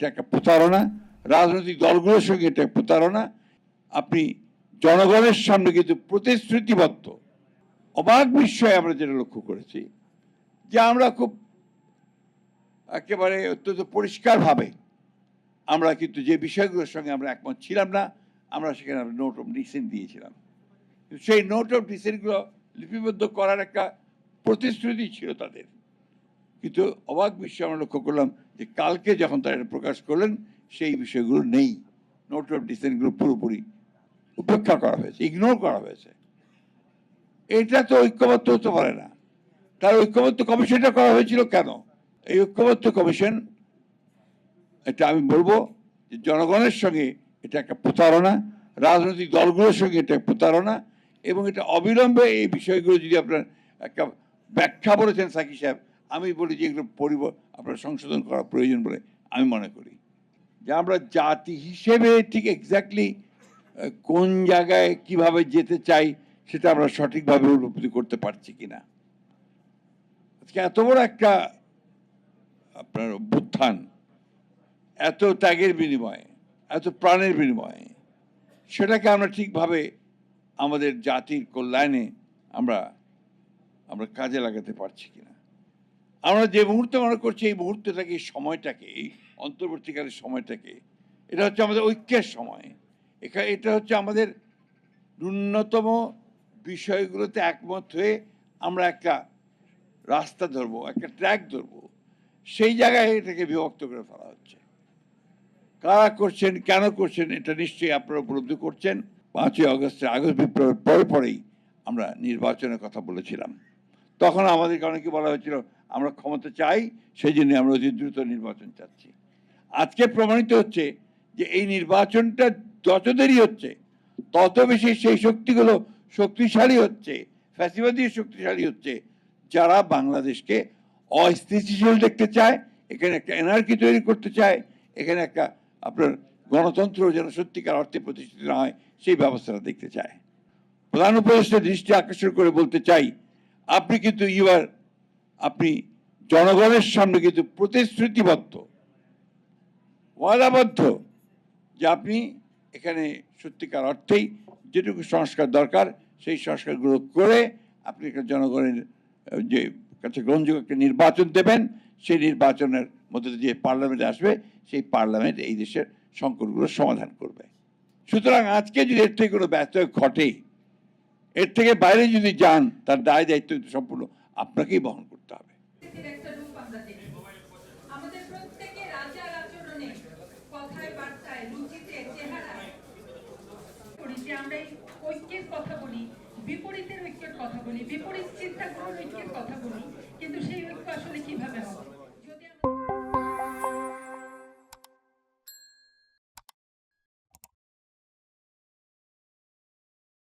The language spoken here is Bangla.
এটা একটা প্রতারণা। রাজনৈতিক দলগুলোর সঙ্গে এটা প্রতারণা। আপনি জনগণের সামনে কিন্তু প্রতিশ্রুতিবদ্ধ। অবাক বিস্ময়ে আমরা যেটা লক্ষ্য করেছি, যে আমরা খুব একেবারে অত্যন্ত পরিষ্কারভাবে আমরা কিন্তু যে বিষয়গুলোর সঙ্গে আমরা একমত ছিলাম না, আমরা সেখানে আমরা নোট অফ ডিসেন্ট দিয়েছিলাম। সেই নোট অফ ডিসেন্টগুলো লিপিবদ্ধ করার একটা প্রতিশ্রুতি ছিল তাদের। কিন্তু অবাক বিষয় আমরা লক্ষ্য করলাম যে কালকে যখন তারা এটা প্রকাশ করলেন, সেই বিষয়গুলো নেই। নোট অফ ডিসেন্টগুলো পুরোপুরি উপেক্ষা করা হয়েছে ইগনোর করা হয়েছে। এটা তো ঐক্যবদ্ধ হতে পারে না। তার ঐক্যবদ্ধ কমিশনটা করা হয়েছিল কেন? এই ঐক্যবদ্ধ কমিশন, এটা আমি বলব যে জনগণের সঙ্গে এটা একটা প্রতারণা, রাজনৈতিক দলগুলোর সঙ্গে এটা প্রতারণা, এবং এটা অবিলম্বে এই বিষয়গুলো যদি আপনার একটা ব্যাখ্যা বলেছেন সাকি সাহেব আমি বলি যে এগুলো পরিব, আপনার সংশোধন করা প্রয়োজন বলে আমি মনে করি। যে আমরা জাতি হিসেবে ঠিক এক্স্যাক্টলি কোন জায়গায় কীভাবে যেতে চাই সেটা আমরা সঠিকভাবে উপলব্ধি করতে পারছি কিনা। আজকে এত বড় একটা, আপনার অভ্যুত্থান, এত ত্যাগের বিনিময়ে, এত প্রাণের বিনিময়ে, সেটাকে আমরা ঠিকভাবে আমাদের জাতির কল্যাণে আমরা আমরা কাজে লাগাতে পারছি কিনা। আমরা যে মুহূর্তে মনে করছি, এই মুহূর্তটাকে এই সময়টাকে, এই অন্তর্বর্তীকালের সময়টাকে। এটা হচ্ছে আমাদের ঐক্যের সময়। এখানে এটা হচ্ছে আমাদের ন্যূনতম বিষয়গুলোতে একমত হয়ে আমরা একটা রাস্তা ধরবো, একটা ট্র্যাক ধরবো। সেই জায়গায় এটাকে বিভক্ত করে ফেলা হচ্ছে। কারা করছেন, কেন করছেন, এটা নিশ্চয়ই আপনারা উপলব্ধি করছেন। পাঁচই আগস্টের আগস্ট বিপ্লবের পরে পরেই আমরা নির্বাচনের কথা বলেছিলাম। তখন আমাদেরকে অনেকে বলা হয়েছিল আমরা ক্ষমতা চাই, সেই জন্য আমরা অতি দ্রুত নির্বাচন চাচ্ছি। আজকে প্রমাণিত হচ্ছে যে এই নির্বাচনটা যত দেরি হচ্ছে, তত বেশি সেই শক্তিগুলো শক্তিশালী হচ্ছে, ফ্যাসিবাদী শক্তিশালী হচ্ছে, যারা বাংলাদেশকে অস্থিতিশীল দেখতে চায়, এখানে একটা এনার্কি তৈরি করতে চায়, এখানে একটা আপনার গণতন্ত্র যেন সত্যিকার অর্থে প্রতিষ্ঠিত না হয়, সেই ব্যবস্থাটা দেখতে চায়। প্রধান উপদেষ্টা দৃষ্টি আকর্ষণ করে বলতে চাই, আপনি কিন্তু ইউআর আপনি জনগণের সামনে কিন্তু প্রতিশ্রুতিবদ্ধ, ওয়াদাবদ্ধ যে আপনি এখানে সত্যিকার অর্থেই যেটুকু সংস্কার দরকার, সেই সংস্কারগুলো করে আপনি জনগণের যে কাছে গ্রহণযোগ্য একটা নির্বাচন দেবেন, সেই নির্বাচনের মধ্যে যে পার্লামেন্ট আসবে, সেই পার্লামেন্ট এই দেশের সংকটগুলো সমাধান করবে। সুতরাং আজকে যদি এর থেকে কোনো ব্যর্থ ঘটে এর থেকে বাইরে যদি যান, তার দায় দায়িত্ব সম্পূর্ণ আপনাকেই বহন এর একটা রূপ আমরা দেখি আমাদের প্রত্যেকে রাজার আচরণে কথায়, বার্তায় রুচিতে চেহারায় করি যে আমরা এই ঐক্যের কথা বলি, বিপরীতের ঐক্যের কথা বলি, বিপরীত চিন্তাগুলোর ঐক্যের কথা বলি, কিন্তু সেই ঐক্য আসলে কীভাবে হবে?